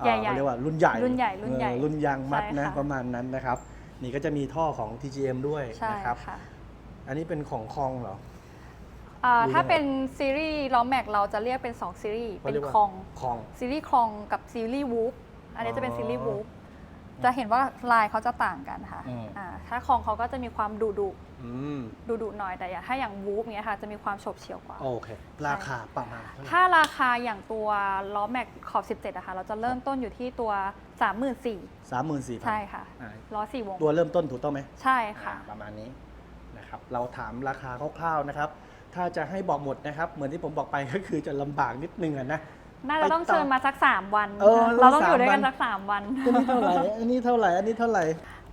Speaker 1: อ่า
Speaker 2: ใหญ่ๆ
Speaker 1: เขาเรียกว่ารุ่นใหญ่
Speaker 2: รุ่นใหญ่รุ่นใหญ่
Speaker 1: เออรุ่นยางมัด
Speaker 2: ใช่
Speaker 1: นะ
Speaker 2: ค่ะ
Speaker 1: ประมาณนั้นนะครับ นี่ก็จะมีท่อของ TGM ด้วย
Speaker 2: ใช่
Speaker 1: นะครับ
Speaker 2: ค่ะ
Speaker 1: อันนี้เป็นของคองเหรอ
Speaker 2: อ่า
Speaker 1: หรือยังไง
Speaker 2: ถ้าเป็นซีรีส์ล้อแม็กเราจะเรียกเป็น2ซีรีส์
Speaker 1: เขา
Speaker 2: เป็น
Speaker 1: เรียกว่า
Speaker 2: คอง
Speaker 1: คอง
Speaker 2: ซีรีส์คองกับซีรีส์วูฟอันนี้จะเป็น
Speaker 1: อ๋อ
Speaker 2: ซีรีส์วูฟจะเห็นว่าลายเขาจะต่างกันค่ะ
Speaker 1: อืม
Speaker 2: อ่าถ้าคองเขาก็จะมีความดุดุ
Speaker 1: อืม
Speaker 2: ดุดุหน่อยแต่อย่างถ้าอย่างวูฟเนี้ยค่ะจะมีความโฉบเฉี่ยวกว่า
Speaker 1: โอเค ราคาประมาณเท่าไหร่
Speaker 2: ถ้าราคาอย่างตัวล้อแม็กขอบ 17อะค่ะเราจะเริ่มต้นอยู่ที่ตัว 34,000
Speaker 1: สามหมื่นสี่พัน
Speaker 2: ใช่ค่ะล้อสี่วง
Speaker 1: ตัวเริ่มต้นถูกต้องไหม
Speaker 2: ใช่ค่ะ
Speaker 1: อ่าประมาณนี้ นะครับเราถามราคาคร่าวๆนะครับ ถ้าจะให้บอกหมดนะครับ เหมือนที่ผมบอกไปก็คือจะลำบากนิดนึงอะนะ
Speaker 2: น่าจะต้อง
Speaker 1: ไปต่อ
Speaker 2: เชิญมาสัก3วัน
Speaker 1: เออ
Speaker 2: เราต้องอยู่
Speaker 1: สาม
Speaker 2: ด้วยกั
Speaker 1: วันน
Speaker 2: สัก3วัน
Speaker 1: อันนี้เท่าไหร่อันนี้เท่าไหร่อันนี้เท่าไหร่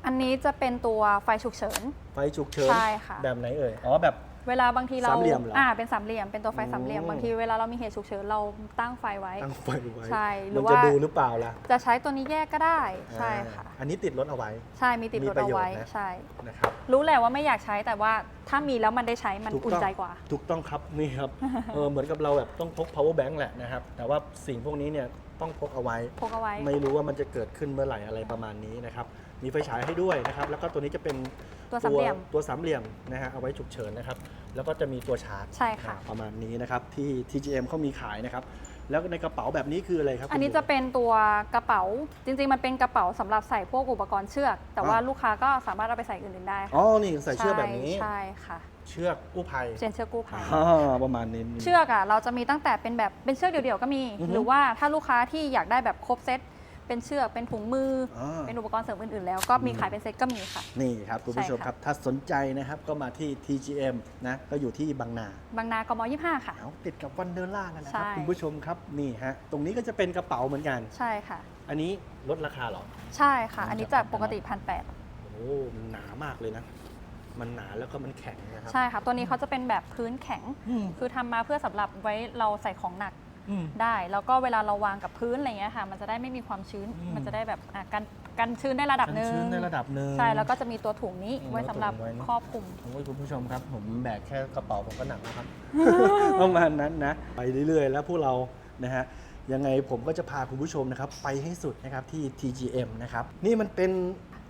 Speaker 2: อันนี้จะเป็นตัวไฟฉุกเฉิน
Speaker 1: ไฟฉุกเฉิน
Speaker 2: ใช่ค่ะ
Speaker 1: แบบไหนเอ่ยอ๋อแบบ
Speaker 2: เวลาบางทีเรา
Speaker 1: สามเหลี่ยมเหรออ่
Speaker 2: อ่าเป็นสามเหลี่ยมเป็นตัวไฟสามเหลี่ยม
Speaker 1: โอ้
Speaker 2: บางทีเวลาเรามีเหตุฉุกเฉินเราตั้งไฟไว้
Speaker 1: ตั้งไฟไว้
Speaker 2: ใช่หรื
Speaker 1: มัน
Speaker 2: อว่า
Speaker 1: จะดูหรือเปล่าล่ะ
Speaker 2: จะใช้ตัวนี้แยกก็ได้ใช่ค่ะ
Speaker 1: อ่าอันนี้ติดรถเอาไว้
Speaker 2: ใช่มีติด
Speaker 1: มี
Speaker 2: รถ
Speaker 1: ประ
Speaker 2: เอา
Speaker 1: โยชน์
Speaker 2: ไว้
Speaker 1: นะ
Speaker 2: ใช่
Speaker 1: นะครับ
Speaker 2: รู้แหละว่าไม่อยากใช้แต่ว่าถ้ามีแล้วมันได้ใช้มัน
Speaker 1: ถูก
Speaker 2: อุ่น
Speaker 1: ต้อง
Speaker 2: ใจกว่า
Speaker 1: ถูกต้องครับนี่ครับ เออเหมือนกับเราแบบต้องพก power bank แหละนะครับ แต่ว่าสิ่งพวกนี้เนี่ยต้องพกเอาไว้
Speaker 2: พกเอาไว้
Speaker 1: ไม่รู้ว่ามันจะเกิดขึ้นเมื่อไหร่อะไรประมาณนี้นะครับ มีไฟฉายให้ด้วยนะครับ แล้วก็ตัวนี้จะเป็น
Speaker 2: ตัวสามเหลี่ยม
Speaker 1: ตัวสามเหลี่ยมนะฮะเอาไว้ฉุกเฉินนะครับ แล้วก็จะมีตัวชาร์จ
Speaker 2: ใช่ค่ะ
Speaker 1: อ่าประมาณนี้นะครับที่ TGM เขามีขายนะครับ แล้วในกระเป๋าแบบนี้คืออะไรครับ
Speaker 2: อันนี้
Speaker 1: คุณ
Speaker 2: จะ
Speaker 1: บุ๋ม
Speaker 2: เป็นตัวกระเป๋าจริงๆ มันเป็นกระเป๋าสำหรับใส่พวกอุปกรณ์เชือก แต่ว่า
Speaker 1: อ่า
Speaker 2: ลูกค้าก็สามารถเอาไปใส่อื่นๆได้ค่ะ
Speaker 1: อ๋อนี่ใส่เชือกแบบนี้
Speaker 2: ใช่ค่ะ
Speaker 1: เชือกกู้ภัย
Speaker 2: เชือกเชือกกู้ภัย
Speaker 1: อ่าประมาณนี้
Speaker 2: เชือกอะเราจะมีตั้งแต่เป็นแบบเป็นเชือกเดี่ยวๆก็มี
Speaker 1: อือฮึ
Speaker 2: หรือว่าถ้าลูกค้าที่อยากได้แบบครบเซต เป็นเชือกเป็นถุงมืออ
Speaker 1: อ่า
Speaker 2: เป็นอุปกรณ์เสริมอื่นๆแล้วก็มี
Speaker 1: อืม
Speaker 2: ขายเป็นเซตก็มีค่ะ
Speaker 1: นี่ครับคุณผู้ชม
Speaker 2: ใช่ค่ะ
Speaker 1: ครับ ถ้าสนใจนะครับก็มาที่ TGM นะก็อยู่ที่บางนา
Speaker 2: บางนากม25 ค่ะ
Speaker 1: เอาติดกับวันเดอร์ล่านั่นแหละครับ
Speaker 2: ใช่
Speaker 1: คุณผู้ชมครับนี่ฮะตรงนี้ก็จะเป็นกระเป๋าเหมือนกัน
Speaker 2: ใช่ค่ะ
Speaker 1: อันนี้ลดราคาเหรอ
Speaker 2: ใช่ค่ะ อันนี้จากปกติพันแโอ้
Speaker 1: มันหนามากเลยนะ มันหนาแล้วก็มันแข็งนะครั
Speaker 2: ใช่ค่ะ ตัวนี้เขาจะเป็นแบบพื้นแข็ง
Speaker 1: อืม
Speaker 2: คือทำมาเพื่อสำหรับไว้เราใส่ของหนัก
Speaker 1: อืม
Speaker 2: ได้ แล้วก็เวลาเราวางกับพื้นอะไรเงี้ยค่ะ มันจะได้ไม่มีความชื้น
Speaker 1: อืม
Speaker 2: มันจะได้แบบอะกันกันชื้นได้ระดับ
Speaker 1: กัน
Speaker 2: หนึ่ง
Speaker 1: ชื้นในระดับหนึ่ง
Speaker 2: ใช่ แล้วก็จะมีตัวถุงนี้
Speaker 1: อืม
Speaker 2: ไว้สำหรับ
Speaker 1: แล้วถุงไว้นะ
Speaker 2: ครอบคลุม
Speaker 1: โอ้ยคุณผู้ชมครับ ผมแบกแค่กระเป๋าผมก็หนักแล้วครับ ประมาณนั้นนะ ไปเรื่อยๆ แล้วพวกเรานะฮะยังไงผมก็จะพาคุณผู้ชมนะครับ ไปให้สุดนะครับที่ TGM นะครับ นี่มันเป็น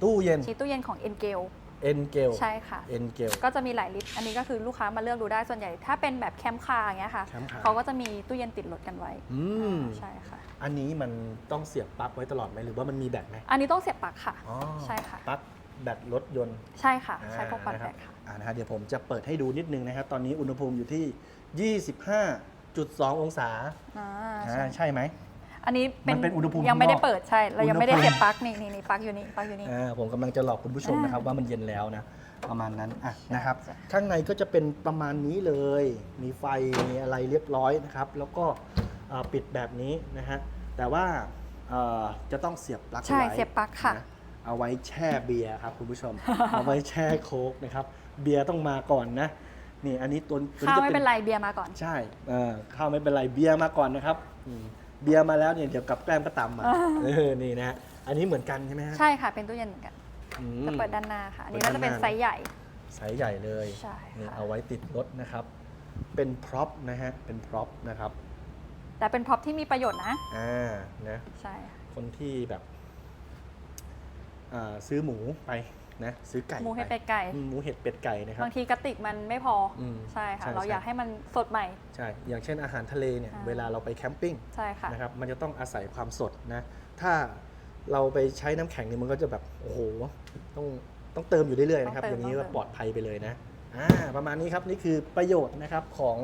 Speaker 1: ตู้เย็น
Speaker 2: ชีตู้เย็นของ e n g a l
Speaker 1: e n g e l
Speaker 2: ใช่ค่ะ
Speaker 1: e n g e l
Speaker 2: ก็จะมีหลายลิตร อันนี้ก็คือลูกค้ามาเลือกดูได้ส่วนใหญ่ ถ้าเป็นแบบแคมป์คาร์อย่างเงี้ยค่ะ
Speaker 1: แคมป์คาร์
Speaker 2: เขาก็จะมีตู้เย็นติดรถกันไว้
Speaker 1: อืม
Speaker 2: ใช่ค่ะ
Speaker 1: อันนี้มันต้องเสียบปลั๊กไว้ตลอดไหมหรือว่ามันมีแบตไหม
Speaker 2: อันนี้ต้องเสียบปลั๊กค่ะ
Speaker 1: อ๋อ
Speaker 2: ใช่ค่ะ
Speaker 1: ปลั๊กแบตรถยนต์
Speaker 2: ใช่ค่ะ
Speaker 1: อ่า
Speaker 2: ใช้พวกปลั๊ก
Speaker 1: นะค
Speaker 2: แบ
Speaker 1: รับ
Speaker 2: ตค่ะ
Speaker 1: อ่านะครับเดี๋ยวผมจะเปิดให้ดูนิดนึงนะครับ ตอนนี้อุณหภูมิอยู่ที่ 25.2 องศา
Speaker 2: อ่า
Speaker 1: อ่า
Speaker 2: ใช่
Speaker 1: ใช่ไหม
Speaker 2: อันนี้
Speaker 1: มันเป็นอุณหภูมิ
Speaker 2: ยังไม่ได้
Speaker 1: ข้างนอก
Speaker 2: เปิดใช่ เรายังไม่ได้
Speaker 1: อุณหภูมิ
Speaker 2: เสียบปลั๊กนี่นี่นี่ปลั๊กอยู่นี่ปลั๊กอยู่นี่
Speaker 1: อ่าผมกำลังจะหลอกคุณผู้ชมนะครับ
Speaker 2: อ่า
Speaker 1: ว่ามันเย็นแล้วนะประมาณนั้นอะ
Speaker 2: ใช่
Speaker 1: นะครับ
Speaker 2: ใช่
Speaker 1: ข้างในก็จะเป็นประมาณนี้เลย มีไฟมีอะไรเรียบร้อยนะครับ แล้วก็อ่าปิดแบบนี้นะฮะแต่ว่าเอ่อจะต้องเสียบปลั๊ก
Speaker 2: ใช่
Speaker 1: ไว้
Speaker 2: เสียบปลั๊กค่ะ
Speaker 1: นะเอาไว้แช่เบียร์ครับคุณผู้ชม เอาไว้แช่โค้กนะครับ เบียร์ต้องมาก่อนนะนี่อันนี้ตัวตัว
Speaker 2: ข้าว
Speaker 1: จะ
Speaker 2: ไม่เป็นไรเบียร์มาก่อน
Speaker 1: ใช่เออข้าวไม่เป็นไรเบียร์มาก่อนนะครับอืม เบียร์มาแล้วเนี่ยเดี๋ยวกับแกล้มก็ตามมา
Speaker 2: อ่า
Speaker 1: เออนี่นะฮะอันนี้เหมือนกันใช่ไหมฮะ
Speaker 2: ใช่ค่ะ เป็นตู้เย็นเหมือนกัน
Speaker 1: อืม
Speaker 2: จะเปิดด้านหน้าค่ะ อันนี้
Speaker 1: เปิ
Speaker 2: ก็
Speaker 1: ด
Speaker 2: จะเป็น
Speaker 1: ด้านหน้า
Speaker 2: ไซส์ใหญ่
Speaker 1: ไซส์ใหญ่เลย
Speaker 2: ใช่
Speaker 1: นี่
Speaker 2: ค่ะ
Speaker 1: เอาไว้ติดรถนะครับ เป็นพร็อพนะฮะ เป็นพร็อพนะครับ
Speaker 2: แต่เป็นพ็อปที่มีประโยชน์นะ
Speaker 1: อ่านะ
Speaker 2: ใช่ค่ะ
Speaker 1: คนที่แบบอ่าซื้อหมูไป นะซื้อไก่
Speaker 2: หมูเห็ด
Speaker 1: ไป
Speaker 2: เป็ดไก่
Speaker 1: อืมหมูเห็ดเป็ดไก่นะครับ
Speaker 2: บางทีกระติกมันไม่พออ
Speaker 1: ม
Speaker 2: ใช่ค่ะ
Speaker 1: ใช่
Speaker 2: เรา
Speaker 1: ใช่
Speaker 2: อยากให้มันสดใหม่
Speaker 1: ใช่ อย่างเช่นอาหารทะเลเนี่ย
Speaker 2: อ่า
Speaker 1: เวลาเราไปแคมปิ้ง
Speaker 2: ใช่ค่ะ
Speaker 1: นะครับมันจะต้องอาศัยความสดนะถ้าเราไปใช้น้ำแข็งเนี่ยมันก็จะแบบโอ้โหต้องต้องเติมอยู่เรื่อยๆนะครับ
Speaker 2: ต้อง
Speaker 1: อ
Speaker 2: เติม
Speaker 1: ย่างนี้
Speaker 2: ต้
Speaker 1: ก็
Speaker 2: องเติม
Speaker 1: ปลอดภัยไปเลยนะอ่าประมาณนี้ครับนี่คือประโยชน์นะครับของ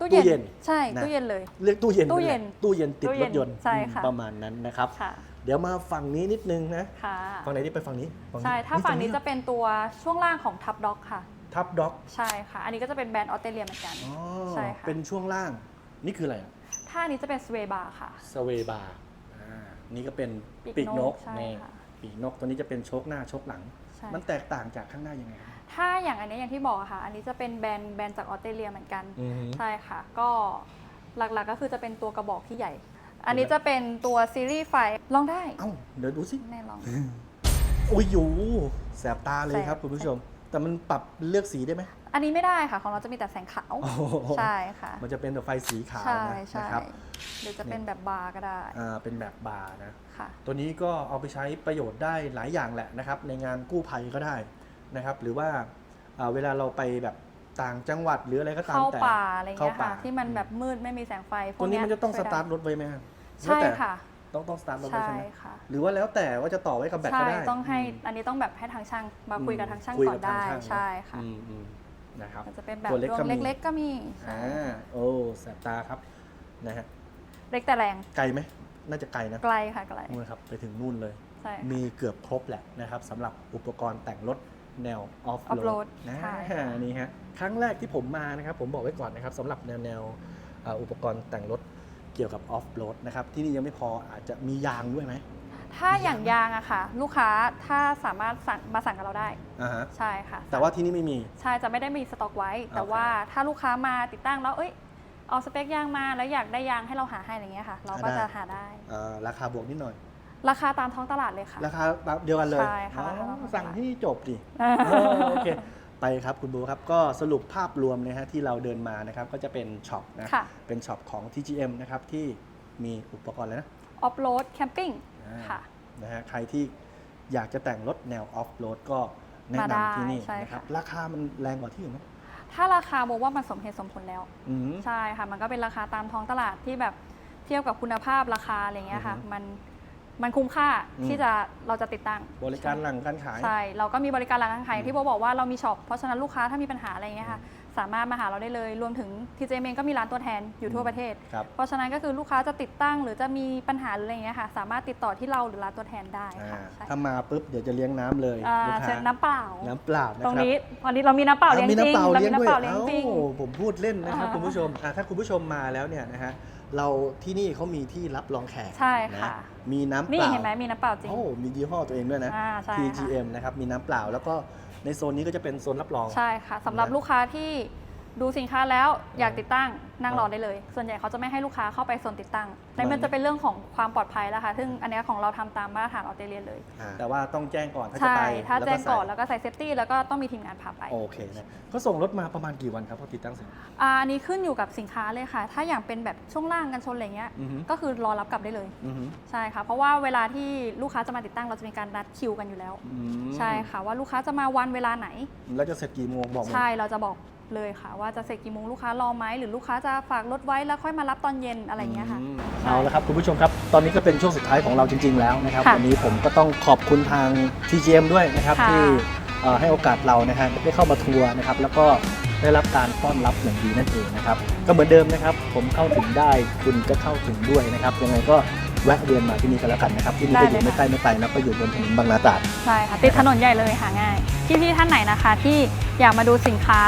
Speaker 2: ตู้
Speaker 1: ตู้เย็น
Speaker 2: ใช่
Speaker 1: นะ
Speaker 2: ตู้เย็นเลย
Speaker 1: เรียกตู้เย็น
Speaker 2: ตู้เย็น
Speaker 1: ไปลตู้เย็นติด
Speaker 2: ตู้
Speaker 1: ร
Speaker 2: เย็
Speaker 1: ถ
Speaker 2: น
Speaker 1: ยนต์
Speaker 2: ใช่ค่ะ
Speaker 1: ประมาณนั้นนะครับ
Speaker 2: ค่ะ
Speaker 1: เดี๋ยวมาฝั่งนี้นิดนึงนะ
Speaker 2: ค่ะ
Speaker 1: ฝั่งไหนที่ไปฝั่งนี้ฝั่ง
Speaker 2: ใช่ถ้าฝั่งนี้
Speaker 1: ตร
Speaker 2: จะเป็นตัวช่วงล่างของทับด็อกค่ะ
Speaker 1: ทับด็อก
Speaker 2: ใช่ค่ะ อันนี้ก็จะเป็นแบรนด์ออสเตรเลียเหมือนกัน
Speaker 1: อ๋อ
Speaker 2: ใช่ค่ะ
Speaker 1: เป็นช่วงล่างนี่คืออะไรอะ
Speaker 2: ถ้าอันนี้จะเป็นสเวบาร์ค่ะ
Speaker 1: สเวบาร์อ่านี่ก็เป็น
Speaker 2: ปีก
Speaker 1: ปีกนก
Speaker 2: นกใช่
Speaker 1: นี่
Speaker 2: ค่ะ
Speaker 1: ปีกนกตัวนี้จะเป็นโชคหน้าโชคหลัง
Speaker 2: ใช่
Speaker 1: มันแตกต่างจากข้างหน้ายังไงครับ
Speaker 2: ถ้าอย่างอันนี้อย่างที่บอกอะค่ะ อันนี้จะเป็นแบรนด์แบรนด์จากออสเตรเลียเหมือนกัน
Speaker 1: อือฮึ
Speaker 2: ใช่ค่ะ ก็หลักๆก็คือจะเป็นตัวกระบอกที่ใหญ่ อันนี้จะเป็นตัวซีรีส์ไฟลองได้
Speaker 1: เอ้าเดี๋ยวดูสิ
Speaker 2: แน่ลอง
Speaker 1: อุ้ยอยู่แสบตาเลยครับ
Speaker 2: แสบ
Speaker 1: คุณผู้ชม แต่มันปรับเลือกสีได้ไหม
Speaker 2: อันนี้ไม่ได้ค่ะ ของเราจะมีแต่แสงขาว
Speaker 1: โอ้โห
Speaker 2: ใช่ค่ะ
Speaker 1: มันจะเป็นแต่ไฟสีขาว
Speaker 2: ใช่
Speaker 1: นะ
Speaker 2: ใช่
Speaker 1: นะครับ
Speaker 2: หรือจะเป็นแบบบาร์ก็ได้
Speaker 1: อ่าเป็นแบบบาร์นะ
Speaker 2: ค่ะ
Speaker 1: ตัวนี้ก็เอาไปใช้ประโยชน์ได้หลายอย่างแหละนะครับ ในงานกู้ภัยก็ได้นะครับ หรือว่าอ่าเวลาเราไปแบบ ต่างจังหวัดหรืออะไรก็ตาม
Speaker 2: เข้า
Speaker 1: แต่
Speaker 2: ป่าอะไรเงี้ย
Speaker 1: เข้าป่า
Speaker 2: ค่ะที่มันแบบมืดไม่มีแสงไฟพว
Speaker 1: ตัว
Speaker 2: ก
Speaker 1: นี้
Speaker 2: เย
Speaker 1: มันจะต้องส
Speaker 2: ช่วยได้
Speaker 1: ตาร์ทรถไว้ไหม
Speaker 2: ใช่
Speaker 1: แล้วแต่
Speaker 2: ค่ะ
Speaker 1: ต้องต้องสตาร์ทรถไว้
Speaker 2: ใช่
Speaker 1: ใช่ไหม
Speaker 2: ค่ะ
Speaker 1: หรือว่าแล้วแต่ว่าจะต่อไว้กับแบต
Speaker 2: ใช่
Speaker 1: ก็ได้
Speaker 2: ต้องให้
Speaker 1: ม
Speaker 2: อันนี้ต้องแบบให้ทางช่างมาคุยกับทางช่าง
Speaker 1: คุย
Speaker 2: ก่อนได้
Speaker 1: ทางช่าง
Speaker 2: ใช่ค่ะ
Speaker 1: อืมอืมนะครับ
Speaker 2: มันจะเป็นแบบ
Speaker 1: ตัวเล็ก
Speaker 2: ดว
Speaker 1: ก็
Speaker 2: ง
Speaker 1: มี
Speaker 2: เล็ก ๆ ก็มีใช่
Speaker 1: อ่าโอ้แสบตาครับนะฮะ
Speaker 2: เล็กแต่แรง
Speaker 1: ไกลไหมน่าจะไกลนะ
Speaker 2: ไกลค่ะไกล
Speaker 1: นู่นครับไปถึงนู่นเลย
Speaker 2: ใช่ค่ะ
Speaker 1: มีเกือบครบแหละนะครับสำหรับอุปกรณ์แต่งรถ แนวออฟโร
Speaker 2: off-road
Speaker 1: ดนะ
Speaker 2: ใช่
Speaker 1: นี่ฮะครั้งแรกที่ผมมานะครับ ผมบอกไว้ก่อนนะครับสำหรับแนวแนวเอ่ออุปกรณ์แต่งรถเกี่ยวกับออฟโรดนะครับ ที่นี่ยังไม่พออาจจะมียางด้วยไหม
Speaker 2: ถ้าอย่างยางอะค่ะ ลูกค้าถ้าสามารถสั่งมาสั่งกับเราได้
Speaker 1: อ่าฮะ
Speaker 2: ใช่ค่ะ
Speaker 1: แต่ว่าที่นี่ไม่มี
Speaker 2: ใช่จะไม่ได้มีสต็อกไว้ แต่
Speaker 1: โอเค
Speaker 2: ว่าถ้าลูกค้ามาติดตั้งแล้วเอ้ยเอาสเปคยางมาแล้วอยากได้ยางให้เราหาให้อะไรเงี้ยค่ะ เราก็จะหาได้
Speaker 1: อ่าราคาบวกนิดหน่อย
Speaker 2: ราคาตามท้องตลาดเลยค่ะ
Speaker 1: ราคาเดียวกันเลย
Speaker 2: ใช่ค่ะ
Speaker 1: อ๋อ
Speaker 2: ราคาเท่ากัน
Speaker 1: สั่งที่นี่จบดิ
Speaker 2: อ่า
Speaker 1: เออโอเคไปครับคุณบูครับก็สรุปภาพรวมนะฮะที่เราเดินมานะครับก็จะเป็นช็อปนะ
Speaker 2: ค่ะ
Speaker 1: เป็นช็อปของ TGM นะครับที่มีอุปกรณ์แล้วนะ
Speaker 2: ออฟโรดแคมปิ้ง
Speaker 1: อ่า
Speaker 2: ค่ะ
Speaker 1: นะฮะใครที่อยากจะแต่งรถแนวออฟโรดก็แนะ
Speaker 2: มาได้
Speaker 1: นำที่นี่
Speaker 2: ใช่
Speaker 1: นะครับ
Speaker 2: ค่ะ
Speaker 1: ราคามันแรงกว่าที่อื่นไหม
Speaker 2: ถ้าราคาโบว่ามันสมเหตุสมผลแล้ว
Speaker 1: อืม
Speaker 2: ใช่ค่ะ มันก็เป็นราคาตามท้องตลาดที่แบบเทียบกับคุณภาพราคาอะไรเงี้ยค่ะ
Speaker 1: อือฮึ
Speaker 2: มัน มันคุ้มค่า
Speaker 1: อืม
Speaker 2: ที่จะเราจะติดตั้ง
Speaker 1: บริการหลังการขาย
Speaker 2: ใช่เราก็มีบริการหลังการขายอ
Speaker 1: อืม
Speaker 2: ย่างที่โบบอกว่าเรามีช็อปเพราะฉะนั้นลูกค้าถ้ามีปัญหาอะไรเงี้ยค่ะสามารถมาหาเราได้เลยรวมถึงทีเจเองก็มีร้านตัวแทนอยู่ทั่วประเทศ
Speaker 1: ครับ
Speaker 2: เพราะฉะนั้นก็คือลูกค้าจะติดตั้งหรือจะมีปัญหาหรืออะไรเงี้ยค่ะ สามารถติดต่อที่เราหรือร้านตัวแทนได้
Speaker 1: อ่า
Speaker 2: ค่ะใช่
Speaker 1: ถ้ามาปุ๊บเดี๋ยวจะเลี้ยงน้ำเลย
Speaker 2: อ่า
Speaker 1: ลูก
Speaker 2: เชิ
Speaker 1: ค้า
Speaker 2: ญน้ำเปล่า
Speaker 1: น้ำเปล่านะ
Speaker 2: ตรง
Speaker 1: ครับ
Speaker 2: นี้ตอนนี้เรามีน้ำเปล่าเลี้ยง
Speaker 1: มี
Speaker 2: จริง
Speaker 1: น้ำเปล่า
Speaker 2: เรา
Speaker 1: เลี้ย
Speaker 2: มี
Speaker 1: ง
Speaker 2: น้ำ
Speaker 1: ด้วย
Speaker 2: เปล่าเลี้ยงจริง
Speaker 1: เอ้าผมพูดเล่นนะครับ
Speaker 2: อ่า
Speaker 1: คุณผู้ชมอะถ้าคุณผู้ชมมาแล้วเนี่ยนะฮะ เราที่นี่เขามีที่รับรองแขก
Speaker 2: ใช่
Speaker 1: นะ
Speaker 2: ค่ะ
Speaker 1: มีน้ำเป
Speaker 2: นี่
Speaker 1: ล่า
Speaker 2: เห็นไหมมีน้ำเปล่าจริง
Speaker 1: โอ้มียี่ห้อตัวเองด้วยนะ
Speaker 2: อ่าใช่ค่ะ
Speaker 1: TGM นะครับมีน้ำเปล่าแล้วก็ในโซนนี้ก็จะเป็นโซนรับรอง
Speaker 2: ใช่ค่ะสำหรับ
Speaker 1: นะ
Speaker 2: ลูกค้าที่ ดูสินค้าแล้วอยาก
Speaker 1: อ่า
Speaker 2: ติดตั้งนั่ง
Speaker 1: อ่าร
Speaker 2: อได้เลย ส่วนใหญ่เขาจะไม่ให้ลูกค้าเข้าไปโซนติดตั้งแต่
Speaker 1: เหมื
Speaker 2: มั
Speaker 1: อน
Speaker 2: นจะเป็นเรื่องของความปลอดภัยแล้วค่ะซึ่งอันเนี้ยของเราทำตามมาตรฐานออสเตรเลียเลย
Speaker 1: อ่าแต่ว่าต้องแจ้งก่อนถ้าจะ
Speaker 2: ใช่
Speaker 1: ไป
Speaker 2: ถ้า
Speaker 1: ล้ว
Speaker 2: แจ้งก่อน
Speaker 1: ใส่
Speaker 2: แล้วก็ใส่เซฟตี้แล้วก็ต้องมีทีมงานพาไป
Speaker 1: โอเคนะเขาส่งรถมาประมาณกี่วันครับพอติดตั้งเสร็จ
Speaker 2: อาอันนี้ขึ้นอยู่กับสินค้าเลยค่ะ ถ้าอย่างเป็นแบบช่วงล่างกันชนอะไรเงี้ย
Speaker 1: อือฮึ
Speaker 2: ก็คือรอรับกลับได้เลย
Speaker 1: อือหือ
Speaker 2: ใช่ค่ะ เพราะว่าเวลาที่ลูกค้าจะมาติดตั้งเราจะมีการนัดคิวกันอยู่แล้ว
Speaker 1: อืม
Speaker 2: ใช่ค่ะว่าลูกค้าจะมาวันเวลาไหน
Speaker 1: แล้วจะเสร็จกี่โมงบอกมา
Speaker 2: ใช่เราจะบอก เลยค่ะ ว่าจะเสร็จกี่โมงลูกค้ารอไหมหรือลูกค้าจะฝากรถไว้แล้วค่อยมารับตอนเย็นอะไรอย่างเงี้ยค่ะ
Speaker 1: อืม
Speaker 2: ใช่
Speaker 1: เอาละครับคุณผู้ชมครับ ตอนนี้ก็เป็นช่วงสุดท้ายของเราจริง ๆ แล้วนะครับ
Speaker 2: ค่ะ
Speaker 1: วันนี้ผมก็ต้องขอบคุณทาง TGM ด้วยนะครับ
Speaker 2: ค่ะ
Speaker 1: ที่เอ่อให้โอกาสเรานะฮะได้เข้ามาทัวร์นะครับ แล้วก็ได้รับการต้อนรับอย่างดีนั่นเองนะครับ ก็เหมือนเดิมนะครับ ผมเข้าถึงได้คุณก็เข้าถึงด้วยนะครับยังไงก็ แวะเวียนมาที่นี่กันแล้วกันนะครับที่นี่ก็อยู่ไม่ใกล้ไม่ไกลนะก็อยู่บนถนนบางนาตราด
Speaker 2: ใช่ค่ะติดถนนใหญ่เลยหาง่ายพี่ๆท่านไหนนะคะ ที่อยากมาดูสินค้า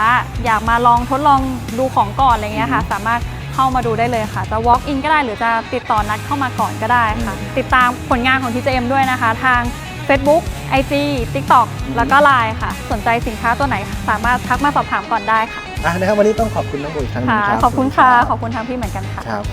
Speaker 2: อยากมาลองทดลองดูของก่อนอะไรเงี้ยค่ะ
Speaker 1: อือฮึ
Speaker 2: สามารถเข้ามาดูได้เลยค่ะ จะ walk in ก็ได้หรือจะติดต่อนัดเข้ามาก่อนก็ได้ค่ะ
Speaker 1: อืม
Speaker 2: ติดตามผลงานของ TJM ด้วยนะคะ ทาง Facebook IG TikTok
Speaker 1: อืม
Speaker 2: แล้วก็ Line ค่ะ สนใจสินค้าตัวไหนสามารถทักมาสอบถามก่อนได้ค่ะ
Speaker 1: อะนะครับวันนี้ต้องขอบคุณน้องโบอีกครั้งหนึง
Speaker 2: ค่ะ
Speaker 1: ครับ
Speaker 2: ขอบคุณค่ะ ขอบคุณทางพี่เหมือนกันค่ะ
Speaker 1: ครับ